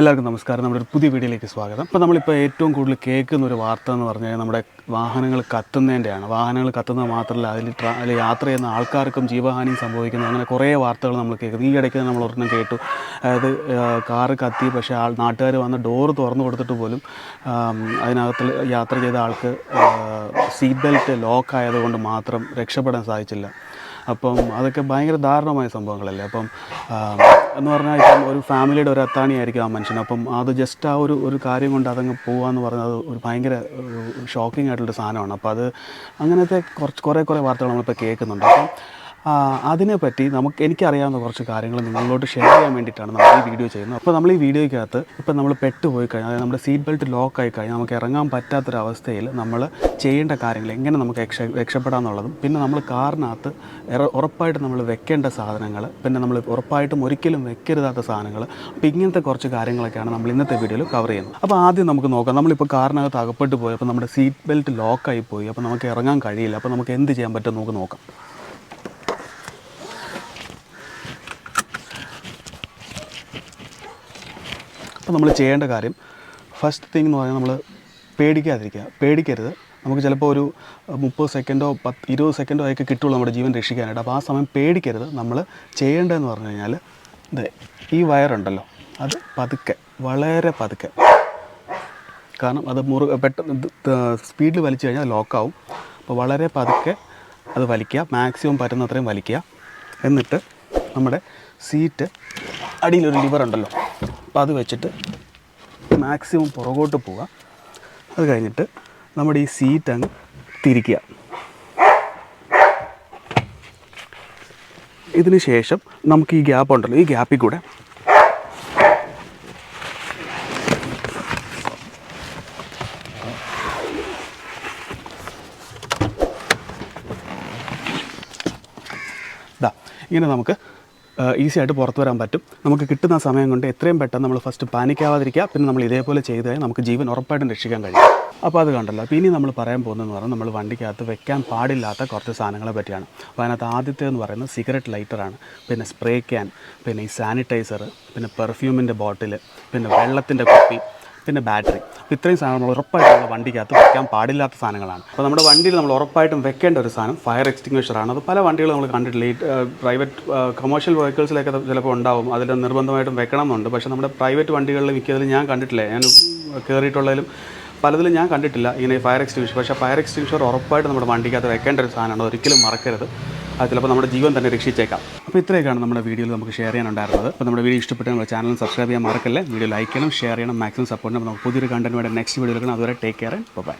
എല്ലാവർക്കും നമസ്കാരം. നമ്മുടെ ഒരു പുതിയ വീഡിയോയിലേക്ക് സ്വാഗതം. അപ്പോൾ നമ്മളിപ്പോൾ ഏറ്റവും കൂടുതൽ കേൾക്കുന്ന ഒരു വാർത്ത എന്ന് പറഞ്ഞാൽ നമ്മുടെ വാഹനങ്ങൾ കത്തുന്നതിന്റെയാണ് വാഹനങ്ങൾ കത്തുന്നത് മാത്രമല്ല അതിൽ ട്രാ അതിൽ യാത്ര ചെയ്യുന്ന ആൾക്കാർക്കും ജീവഹാനിയും സംഭവിക്കുന്നു. അങ്ങനെ കുറേ വാർത്തകൾ നമ്മൾ കേൾക്കുന്നു. ഈ ഇടയ്ക്ക് നമ്മൾ ഒരെണ്ണം കേട്ടു. അതായത് കാറ് കത്തി പക്ഷേ ആൾ നാട്ടുകാർ വന്ന് ഡോറ് തുറന്നു കൊടുത്തിട്ട് പോലും അതിനകത്ത് യാത്ര ചെയ്ത ആൾക്ക് സീറ്റ് ബെൽറ്റ് ലോക്ക് ആയതുകൊണ്ട് മാത്രം രക്ഷപ്പെടാൻ സാധിച്ചില്ല. അപ്പം അതൊക്കെ ഭയങ്കര ദാരുണമായ സംഭവങ്ങളല്ലേ? അപ്പം എന്ന് പറഞ്ഞാൽ ഇപ്പം ഒരു ഫാമിലിയുടെ ഒരു അത്താണിയായിരിക്കും ആ മനുഷ്യൻ. അപ്പം അത് ജസ്റ്റ് ആ ഒരു ഒരു കാര്യം കൊണ്ട് അതങ്ങ് പോകാമെന്ന് പറഞ്ഞത് ഒരു ഭയങ്കര ഷോക്കിംഗ് ആയിട്ടുള്ളൊരു സാധനമാണ്. അപ്പോൾ അത് അങ്ങനത്തെ കുറച്ച് കുറേ കുറേ വാർത്തകൾ നമ്മളിപ്പോൾ കേൾക്കുന്നുണ്ട്. അപ്പം അതിനെപ്പറ്റി നമുക്ക് എനിക്കറിയാവുന്ന കുറച്ച് കാര്യങ്ങൾ നിങ്ങളോട് ഷെയർ ചെയ്യാൻ വേണ്ടിയിട്ടാണ് നമ്മൾ ഈ വീഡിയോ ചെയ്യുന്നത്. അപ്പോൾ നമ്മൾ ഈ വീഡിയോയ്ക്കകത്ത് ഇപ്പം നമ്മൾ പെട്ട് പോയി കഴിഞ്ഞാൽ അതായത് നമ്മുടെ സീറ്റ് ബെൽറ്റ് ലോക്ക് ആയി കഴിഞ്ഞാൽ നമുക്ക് ഇറങ്ങാൻ പറ്റാത്തൊരവസ്ഥയിൽ നമ്മൾ ചെയ്യേണ്ട കാര്യങ്ങൾ എങ്ങനെ നമുക്ക് രക്ഷ രക്ഷപ്പെടാമെന്നുള്ളതും പിന്നെ നമ്മൾ കാറിനകത്ത് ഉറപ്പായിട്ട് നമ്മൾ വെക്കേണ്ട സാധനങ്ങൾ പിന്നെ നമ്മൾ ഉറപ്പായിട്ടും ഒരിക്കലും വെക്കരുതാത്ത സാധനങ്ങൾ അപ്പോൾ ഇങ്ങനത്തെ കുറച്ച് കാര്യങ്ങളൊക്കെയാണ് നമ്മൾ ഇന്നത്തെ വീഡിയോയിൽ കവർ ചെയ്യുന്നത്. അപ്പോൾ ആദ്യം നമുക്ക് നോക്കാം നമ്മളിപ്പോൾ കാറിനകത്ത് അകപ്പെട്ട് പോയി അപ്പോൾ നമ്മുടെ സീറ്റ് ബെൽറ്റ് ലോക്കായി പോയി അപ്പോൾ നമുക്ക് ഇറങ്ങാൻ കഴിയില്ല അപ്പോൾ നമുക്ക് എന്ത് ചെയ്യാൻ പറ്റും നമുക്ക് നോക്കാം. അപ്പോൾ നമ്മൾ ചെയ്യേണ്ട കാര്യം ഫസ്റ്റ് തിങ് എന്ന് പറഞ്ഞാൽ നമ്മൾ പേടിക്കാതിരിക്കുക. പേടിക്കരുത്. നമുക്ക് ചിലപ്പോൾ ഒരു മുപ്പത് സെക്കൻഡോ പത്ത് ഇരുപത് സെക്കൻഡോ ഒക്കെ കിട്ടുള്ളൂ നമ്മുടെ ജീവൻ രക്ഷിക്കാനായിട്ട്. അപ്പോൾ ആ സമയം പേടിക്കരുത്. നമ്മൾ ചെയ്യേണ്ടതെന്ന് പറഞ്ഞു കഴിഞ്ഞാൽ ഇത് ഈ വയറുണ്ടല്ലോ. അത് പതുക്കെ വളരെ പതുക്കെ. കാരണം അത് മുറു പെട്ടെന്ന് സ്പീഡിൽ വലിച്ചു കഴിഞ്ഞാൽ ലോക്കാവും. അപ്പോൾ വളരെ പതുക്കെ അത് വലിക്കുക. മാക്സിമം പറ്റുന്നത്രയും വലിക്കുക. എന്നിട്ട് നമ്മുടെ സീറ്റ് അടിയിലൊരു ലിവർ ഉണ്ടല്ലോ. അപ്പോൾ അത് വെച്ചിട്ട് മാക്സിമം പുറകോട്ട് പോവുക. അത് കഴിഞ്ഞിട്ട് നമ്മുടെ ഈ സീറ്റ് അങ്ങ് തിരിക്കുക. ഇതിന് ശേഷം നമുക്ക് ഈ ഗ്യാപ്പ് ഉണ്ടല്ലോ ഈ ഗ്യാപ്പിൽ കൂടെ ഇങ്ങനെ നമുക്ക് ഈസി ആയിട്ട് പുറത്ത് വരാൻ പറ്റും. നമുക്ക് കിട്ടുന്ന സമയം കൊണ്ട് എത്രയും പെട്ടെന്ന് നമ്മൾ ഫസ്റ്റ് പാനിക്കാവാതിരിക്കുക. പിന്നെ നമ്മൾ ഇതേപോലെ ചെയ്ത് കഴിഞ്ഞാൽ നമുക്ക് ജീവൻ ഉറപ്പായിട്ടും രക്ഷിക്കാൻ കഴിയും. അപ്പോൾ അത് കണ്ടല്ലോ. അപ്പോൾ ഇനി നമ്മൾ പറയാൻ പോകുന്നതെന്ന് പറഞ്ഞാൽ നമ്മൾ വണ്ടിക്കകത്ത് വെക്കാൻ പാടില്ലാത്ത കുറച്ച് സാധനങ്ങളെ പറ്റിയാണ്. അപ്പോൾ അതിനകത്ത് ആദ്യത്തെ എന്ന് പറയുന്നത് സിഗരറ്റ് ലൈറ്ററാണ് പിന്നെ സ്പ്രേ ക്യാൻ പിന്നെ ഈ സാനിറ്റൈസർ പിന്നെ പെർഫ്യൂമിന്റെ ബോട്ടിൽ പിന്നെ വെള്ളത്തിന്റെ കുപ്പി പിന്നെ ബാറ്ററി ഇത്രയും സാധനം നമ്മൾ ഉറപ്പായിട്ടും നമ്മൾ വണ്ടിക്കകത്ത് വെക്കാൻ പാടില്ലാത്ത സാധനങ്ങളാണ്. അപ്പോൾ നമ്മുടെ വണ്ടിയിൽ നമ്മൾ ഉറപ്പായിട്ടും വെക്കേണ്ട ഒരു സാധനം ഫയർ എക്സ്റ്റിംഗ്വിഷറാണ് അത് പല വണ്ടികളും നമ്മൾ കണ്ടിട്ടില്ല. ഈ പ്രൈവറ്റ് കമേഴ്ഷ്യൽ വെഹിക്കിൾസിലൊക്കെ ചിലപ്പോൾ ഉണ്ടാവും. അതിൽ നിർബന്ധമായിട്ടും വെക്കണം എന്നുണ്ട്. പക്ഷേ നമ്മുടെ പ്രൈവറ്റ് വണ്ടികളിൽ മിക്കതിലും ഞാൻ കണ്ടിട്ടില്ല. ഞാൻ കയറിയിട്ടുള്ളതിലും പലതിലും ഞാൻ കണ്ടിട്ടില്ല ഇങ്ങനെ ഫയർ എക്സ്റ്റിംഗ്വിഷർ പക്ഷേ ഫയർ എക്സ്റ്റിംഗ്വിഷർ ഉറപ്പായിട്ട് നമ്മുടെ വണ്ടിക്കകത്ത് വെക്കേണ്ട ഒരു സാധനമാണ്. ഒരിക്കലും മറക്കരുത്. അത് ചിലപ്പോൾ നമ്മുടെ ജീവൻ തന്നെ രക്ഷിച്ചേക്കാം. അപ്പോൾ ഇത്രയൊക്കെയാണ് നമ്മുടെ വീഡിയോയിൽ നമുക്ക് ഷെയർ ചെയ്യാനുണ്ടായിരുന്നത്. അപ്പോൾ നമ്മുടെ വീഡിയോ ഇഷ്ടപ്പെട്ട് നമ്മുടെ ചാനൽ സബ്സ്ക്രൈബ് ചെയ്യാൻ മറക്കല്ലേ? വീഡിയോ ലൈക്ക് ചെയ്യണം ഷെയർ ചെയ്യണം മാക്സിമം സപ്പോർട്ട് ചെയ്യണം. നമുക്ക് പുതിയൊരു കണ്ടന്റ് വേണ്ട നെക്സ്റ്റ് വീഡിയോ എടുക്കണം അതുവരെ ടേക്ക് കെയർ ബൈ